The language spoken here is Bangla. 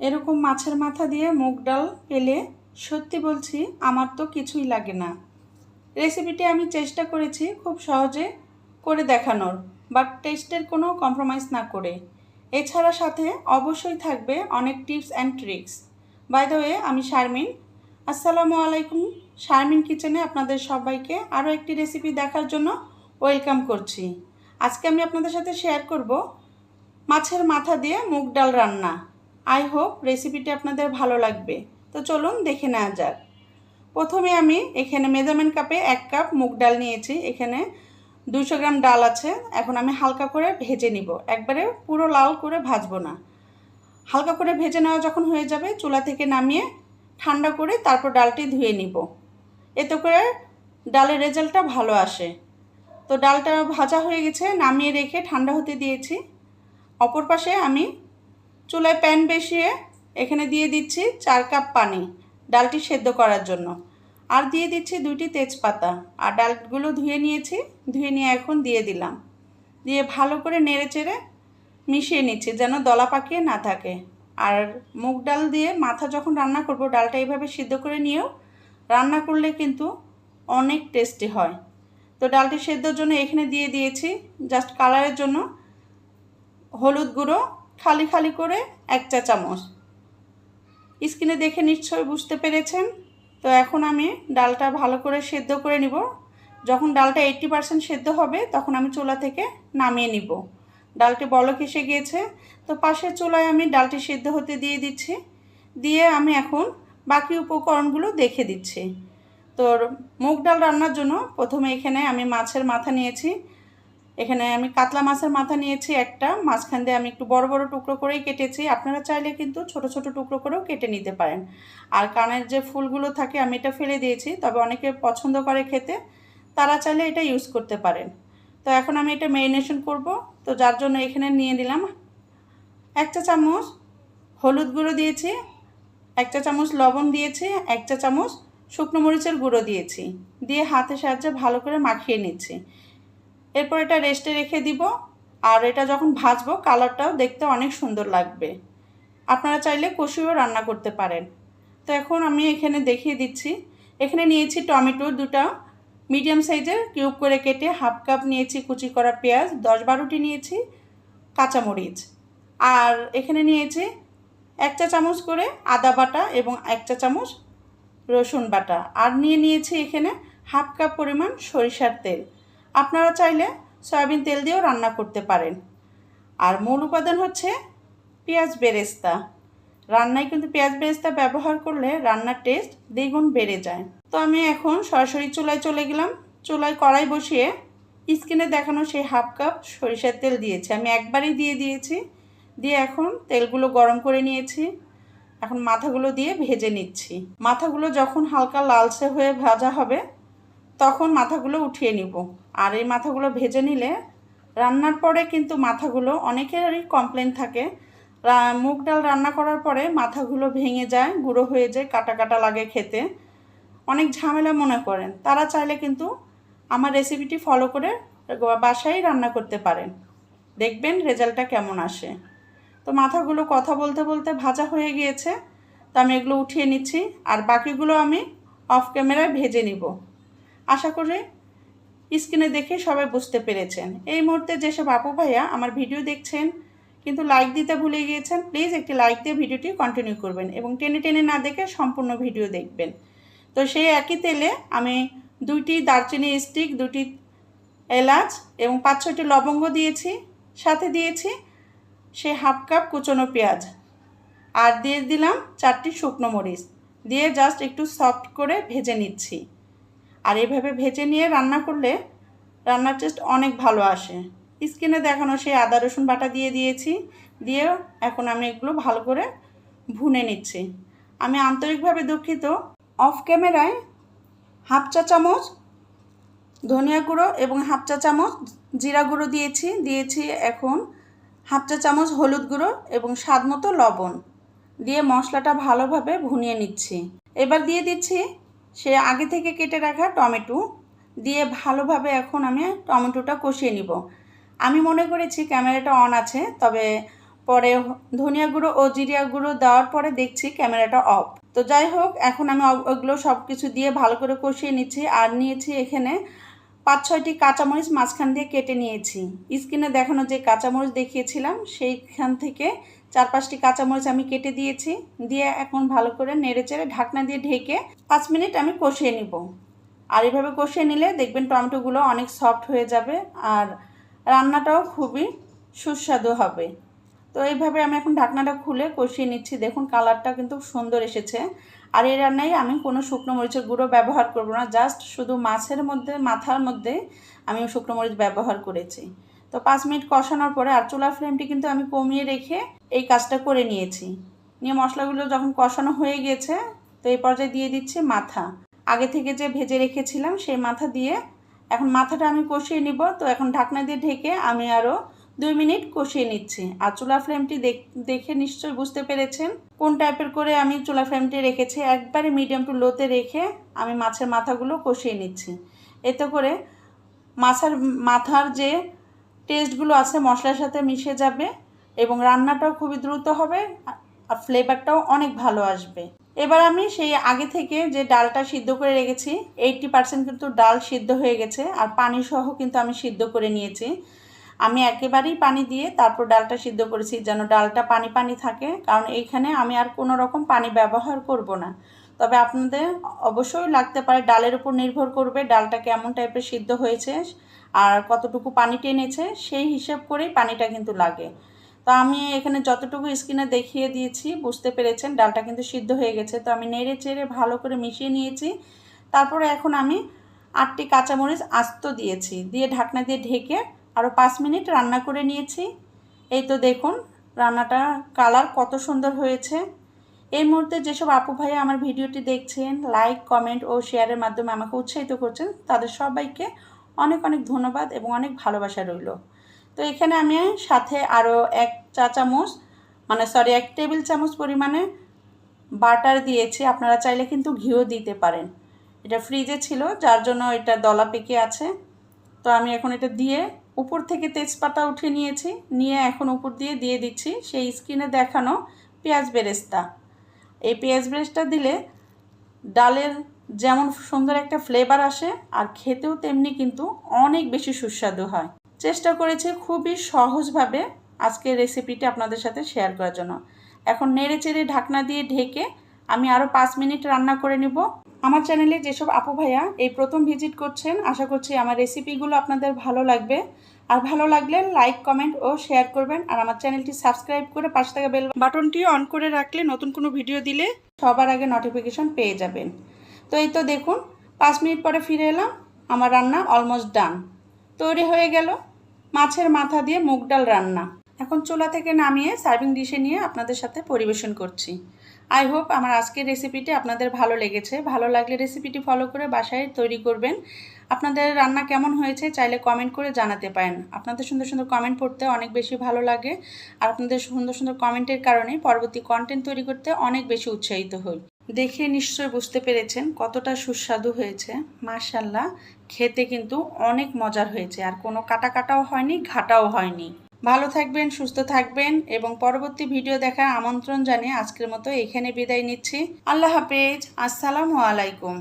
এরকম মাছের মাথা দিয়ে মুগ ডাল পেলে সত্যি বলছি আমার তো কিছুই লাগে না। রেসিপিটি আমি চেষ্টা করেছি খুব সহজে করে দেখানোর বাট টেস্টের কোনো কম্প্রোমাইজ না করে। এছাড়া সাথে অবশ্যই থাকবে অনেক tips and tricks by the way আমি শারমিন। আসসালামু আলাইকুম। শারমিন কিচেনে আপনাদের সবাইকে আরও একটি রেসিপি দেখার জন্য ওয়েলকাম করছি। আজকে আমি আপনাদের সাথে শেয়ার করব মাছের মাথা দিয়ে মুগ ডাল রান্না। আই হোপ রেসিপিটি আপনাদের ভালো লাগবে। তো চলুন দেখে নেওয়া যাক। প্রথমে আমি এখানে মেজারমেন্ট কাপে এক কাপ মুগ ডাল নিয়েছি। এখানে দুশো গ্রাম ডাল আছে। এখন আমি হালকা করে ভেজে নিব। একবারে পুরো লাল করে ভাজবো না। হালকা করে ভেজে নেওয়া যখন হয়ে যাবে, চুলা থেকে নামিয়ে ঠান্ডা করে তারপর ডালটি ধুয়ে নিব। এতে করে ডালের রেজাল্টটা ভালো আসে। তো ডালটা ভাজা হয়ে গেছে, নামিয়ে রেখে ঠান্ডা হতে দিয়েছি। অপর পাশে আমি চুলায় প্যান বসিয়ে এখানে দিয়ে দিচ্ছি চার কাপ পানি ডালটি সেদ্ধ করার জন্য। আর দিয়ে দিচ্ছি দুইটি তেজপাতা। আর ডালগুলো ধুয়ে নিয়েছি, ধুয়ে নিয়ে এখন দিয়ে দিলাম। দিয়ে ভালো করে নেড়ে চেড়ে মিশিয়ে নিচ্ছি যেন দলা পাকিয়ে না থাকে। আর মুগ ডাল দিয়ে মাথা যখন রান্না করব, ডালটা এইভাবে সিদ্ধ করে নিয়েও রান্না করলে কিন্তু অনেক টেস্টি হয়। তো ডালটি সেদ্ধর জন্য এখানে দিয়ে দিয়েছি জাস্ট কালারের জন্য হলুদ গুঁড়ো খালি খালি করে এক চা চামচ। স্কিনে দেখে নিশ্চয় বুঝতে পেরেছেন। তো এখন আমি ডালটা ভালো করে সেদ্ধ করে নিব। যখন ডালটা এইট্টি পারসেন্ট সেদ্ধ হবে, তখন আমি চুলা থেকে নামিয়ে নিব। ডালটি বলক এসে গিয়েছে। তো পাশের চুলায় আমি ডালটি সেদ্ধ হতে দিয়ে দিচ্ছি। দিয়ে আমি এখন বাকি উপকরণগুলো দেখে দিচ্ছি। তো মুগ ডাল রান্নার জন্য প্রথমে এখানে আমি মাছের মাথা নিয়েছি। এখানে আমি কাতলা মাছের মাথা নিয়েছি একটা, মাঝখান দিয়ে আমি একটু বড় বড় টুকরো করেই কেটেছি। আপনারা চাইলে কিন্তু ছোট ছোট টুকরো করেও কেটে নিতে পারেন। আর কানের যে ফুলগুলো থাকে, আমি এটা ফেলে দিয়েছি, তবে অনেকে পছন্দ করে খেতে, তারা চাইলে এটা ইউজ করতে পারেন। তো এখন আমি এটা মেরিনেশন করব। তো যার জন্য এখানে নিয়ে নিলাম এক চা চামচ হলুদ গুঁড়ো দিয়েছি, এক চা চামচ লবণ দিয়েছি, এক চা চামচ শুকনো মরিচের গুঁড়ো দিয়েছি। দিয়ে হাতের সাহায্যে ভালো করে মাখিয়ে নিচ্ছি। এরপর এটা রেস্টে রেখে দিব। আর এটা যখন ভাজবো কালারটাও দেখতে অনেক সুন্দর লাগবে। আপনারা চাইলে কষিয়েও রান্না করতে পারেন। তো এখন আমি এখানে দেখিয়ে দিচ্ছি। এখানে নিয়েছি টমেটো দুটা। মিডিয়াম সাইজের কিউব করে কেটে হাফ কাপ নিয়েছি কুচি করা পেঁয়াজ, দশ বারোটি নিয়েছি কাঁচামরিচ। আর এখানে নিয়েছি এক চা চামচ করে আদা বাটা এবং এক চা চামচ রসুন বাটা। আর নিয়ে নিয়েছি এখানে হাফ কাপ পরিমাণ সরিষার তেল। আপনারা চাইলে সয়াবিন তেল দিয়েও রান্না করতে পারেন। আর মূল উপাদান হচ্ছে পেঁয়াজ বেরেস্তা। রান্নায় কিন্তু পেঁয়াজ বেরেস্তা ব্যবহার করলে রান্নার টেস্ট দ্বিগুণ বেড়ে যায়। তো আমি এখন সরাসরি চুলায় চলে গেলাম। চুলায় কড়াই বসিয়ে স্কিনে দেখানো সেই হাফ কাপ সরিষার তেল দিয়েছি। আমি একবারই দিয়ে দিয়েছি। দিয়ে এখন তেলগুলো গরম করে নিয়েছি। এখন মাথাগুলো দিয়ে ভেজে নিচ্ছি। মাথাগুলো যখন হালকা লালচে হয়ে ভাজা হবে তখন মাথাগুলো উঠিয়ে নিব। আর এই মাথাগুলো ভেজে নিলে রান্নার পরে কিন্তু মাথাগুলো অনেকেরই কমপ্লেন থাকে। মুগ ডাল রান্না করার পরে মাথাগুলো ভেঙে যায়, গুঁড়ো হয়ে যায়, কাটা কাটা লাগে খেতে। অনেক ঝামেলা মনে করেন। তারা চাইলে কিন্তু আমার রেসিপিটি ফলো করে বাসায় রান্না করতে পারেন। দেখবেন রেজাল্টটা কেমন আসে। তো মাথাগুলো কথা বলতে বলতে ভাজা হয়ে গিয়েছে। তো আমি এগুলো উঠিয়ে নিচ্ছি। আর বাকিগুলো আমি অফ ক্যামেরায় ভেজে নিব। আশা করি স্ক্রিনে দেখে সবাই বুঝতে পেরেছেন। এই মুহূর্তে যেসব আপু ভাইয়া আমার ভিডিও দেখছেন, কিন্তু লাইক দিতে ভুলে গিয়েছেন প্লিজ একটি লাইক দিয়ে ভিডিওটি কন্টিনিউ করবেন এবং টেনে টেনে না দেখে সম্পূর্ণ ভিডিও দেখবেন। তো সেই একই তেলে আমি দুইটি দারচিনি স্টিক দুটি এলাচ এবং পাঁচ ছয়টি লবঙ্গ দিয়েছি, সাথে দিয়েছি সে হাফ কাপ কুচনো পেঁয়াজ। আর দিয়ে দিলাম চারটি শুকনো মরিচ। দিয়ে জাস্ট একটু সফট করে ভেজে নিচ্ছি। আর এইভাবে ভেজে নিয়ে রান্না করলে রান্নার টেস্ট অনেক ভালো আসে। স্কিনে দেখানো সেই আদা, রসুন বাটা দিয়ে দিয়েছি, দিয়ে এখন আমি এগুলো ভালো করে ভুনে নিচ্ছি। আমি আন্তরিকভাবে দুঃখিত। অফ ক্যামেরায় হাফ চা চামচ ধনিয়া গুঁড়ো এবং হাফ চা চামচ জিরা গুঁড়ো দিয়েছি দিয়েছি এখন হাফ চা চামচ হলুদ গুঁড়ো এবং স্বাদ মতো লবণ। দিয়ে মশলাটা ভালোভাবে ভুনিয়ে নিচ্ছি। এবার দিয়ে দিচ্ছি সে আগে থেকে কেটে রাখা টমেটো দিয়ে ভালোভাবে এখন আমি টমেটোটা কষিয়ে নিব। আমি মনে করেছি ক্যামেরাটা অন আছে, তবে পরে ধনিয়া গুঁড়ো ও জিরিয়া গুঁড়ো দেওয়ার পরে দেখছি ক্যামেরাটা অফ। তো যাই হোক, এখন আমি ওগুলো সব কিছু দিয়ে ভালো করে কষিয়ে নিচ্ছি আর নিয়েছি এখানে পাঁচ ছয়টি কাঁচামরিচ মাঝখান দিয়ে কেটে নিয়েছি। স্ক্রিনে দেখানো যে কাঁচামরিচ দেখিয়েছিলাম, সেইখান থেকে চার পাঁচটি কাঁচামরিচ আমি কেটে দিয়েছি। দিয়ে এখন ভালো করে নেড়ে চেড়ে ঢাকনা দিয়ে ঢেকে পাঁচ মিনিট আমি কষিয়ে নিব। আর এইভাবে কষিয়ে নিলে দেখবেন টমেটোগুলো অনেক সফট হয়ে যাবে আর রান্নাটাও খুবই সুস্বাদু হবে। তো এইভাবে আমি এখন ঢাকনাটা খুলে কষিয়ে নিচ্ছি। দেখুন কালারটা কিন্তু সুন্দর এসেছে। আর এই রান্নায় আমি কোনো শুকনো মরিচের গুঁড়ো ব্যবহার করব না। জাস্ট শুধু মাছের মধ্যে, মাথার মধ্যে আমি শুকনো মরিচ ব্যবহার করেছি। তো পাঁচ মিনিট কষানোর পরে আর চুলার ফ্লেমটি কিন্তু আমি কমিয়ে রেখে এই কাজটা করে নিয়েছি। নিয়ে মশলাগুলো যখন কষানো হয়ে গিয়েছে তো এই পর্যায়ে দিয়ে দিচ্ছি মাথা। আগে থেকে যে ভেজে রেখেছিলাম সেই মাথা দিয়ে এখন মাথাটা আমি কষিয়ে নিব। তো এখন ঢাকনা দিয়ে ঢেকে আমি আরও দুই মিনিট কষিয়ে নিচ্ছি। আর চুলা ফ্লেমটি দেখে নিশ্চয়ই বুঝতে পেরেছেন কোন টাইপের করে আমি চুলা ফ্লেমটি রেখেছি। একবারে মিডিয়াম টু লোতে রেখে আমি মাছের মাথাগুলো কষিয়ে নিচ্ছি। এতে করে মাছের, মাথার যে টেস্টগুলো আছে, মশলার সাথে মিশে যাবে এবং রান্নাটাও খুবই দ্রুত হবে আর ফ্লেভারটাও অনেক ভালো আসবে। এবার আমি সেই আগে থেকে যে ডালটা সিদ্ধ করে রেখেছি এইটটি পার্সেন্ট কিন্তু ডাল সিদ্ধ হয়ে গেছে আর পানি সহ কিন্তু আমি সিদ্ধ করে নিয়েছি। আমি একেবারেই পানি দিয়ে তারপর ডালটা সিদ্ধ করেছি যেন ডালটা পানি পানি থাকে, কারণ এইখানে আমি আর কোনো রকম পানি ব্যবহার করব না। তবে আপনাদের অবশ্যই লাগতে পারে, ডালের উপর নির্ভর করবে ডালটা কেমন টাইপের সিদ্ধ হয়েছে আর কতটুকু পানি টেনেছে, সেই হিসাব করেই পানিটা কিন্তু লাগে। তো আমি এখানে যতটুকু স্কিনে দেখিয়ে দিয়েছি, বুঝতে পেরেছেন ডালটা কিন্তু সিদ্ধ হয়ে গেছে। তো আমি নেড়ে চেড়ে ভালো করে মিশিয়ে নিয়েছি। তারপরে এখন আমি আটটি কাঁচামরিচ আস্ত দিয়েছি, দিয়ে ঢাকনা দিয়ে ঢেকে আরও পাঁচ মিনিট রান্না করে নিয়েছি। এই তো দেখুন, রান্নাটা কালার কত সুন্দর হয়েছে। এই মুহূর্তে যেসব আপু ভাইয়া আমার ভিডিওটি দেখছেন লাইক কমেন্ট ও শেয়ারের মাধ্যমে আমাকে উৎসাহিত করছেন, তাদের সবাইকে অনেক অনেক ধন্যবাদ এবং অনেক ভালোবাসা রইল। তো এখানে আমি সাথে আরও এক চা চামচ মানে সরি এক টেবিল চামচ পরিমাণে বাটার দিয়েছি। আপনারা চাইলে কিন্তু ঘিও দিতে পারেন। এটা ফ্রিজে ছিল, যার জন্য এটা দলা পেকে আছে। তো আমি এখন এটা দিয়ে উপর থেকে তেজপাতা উঠে নিয়েছি। নিয়ে এখন উপর দিয়ে দিয়ে দিচ্ছি। সেই স্কিনে দেখানো পেঁয়াজ বেরেস্তা। এই পেঁয়াজ বেরেস্তা দিলে ডালের যেমন সুন্দর একটা ফ্লেভার আসে, আর খেতেও তেমনি কিন্তু অনেক বেশি সুস্বাদু হয়। চেষ্টা করেছি খুবই সহজভাবে আজকের রেসিপিটি আপনাদের সাথে শেয়ার করার জন্য। এখন নেড়ে চেড়ে ঢাকনা দিয়ে ঢেকে আমি আরও পাঁচ মিনিট রান্না করে নিব। আমার চ্যানেলে যেসব আপু ভাইয়া এই প্রথম ভিজিট করছেন, আশা করছি আমার রেসিপিগুলো আপনাদের ভালো লাগবে। আর ভালো লাগলে লাইক কমেন্ট ও শেয়ার করবেন আর আমার চ্যানেলটি সাবস্ক্রাইব করে পাশে থাকা বেল বাটনটি অন করে রাখলে নতুন কোনো ভিডিও দিলে সবার আগে নোটিফিকেশন পেয়ে যাবেন। তো এই তো দেখুন, পাঁচ মিনিট পরে ফিরে এলাম, আমার রান্না অলমোস্ট ডান তৈরি হয়ে গেল মাছের মাথা দিয়ে মুগ ডাল রান্না। এখন চুলা থেকে নামিয়ে সার্ভিং ডিশে নিয়ে আপনাদের সাথে পরিবেশন করছি। আই হোপ আমার আজকের রেসিপিটি আপনাদের ভালো লেগেছে। ভালো লাগলে রেসিপিটি ফলো করে বাসায় তৈরি করবেন। আপনাদের রান্না কেমন হয়েছে চাইলে কমেন্ট করে জানাতে পারেন। আপনাদের সুন্দর সুন্দর কমেন্ট পড়তে অনেক বেশি ভালো লাগে। আর আপনাদের সুন্দর সুন্দর কমেন্টের কারণে পরবর্তী কন্টেন্ট তৈরি করতে অনেক বেশি উৎসাহিত হই। দেখে নিশ্চয়ই বুঝতে পেরেছেন কতটা সুস্বাদু হয়েছে। মার্শাল্লাহ খেতে কিন্তু অনেক মজার হয়েছে। আর কোনো কাটা কাটাও হয়নি, ঘাটাও হয়নি। ভালো থাকবেন, সুস্থ থাকবেন এবং পরবর্তী ভিডিও দেখার আমন্ত্রণ জানিয়ে আজকের মতো এখানে বিদায় নিচ্ছি। আল্লাহ হাফেজ। আসসালামু আলাইকুম।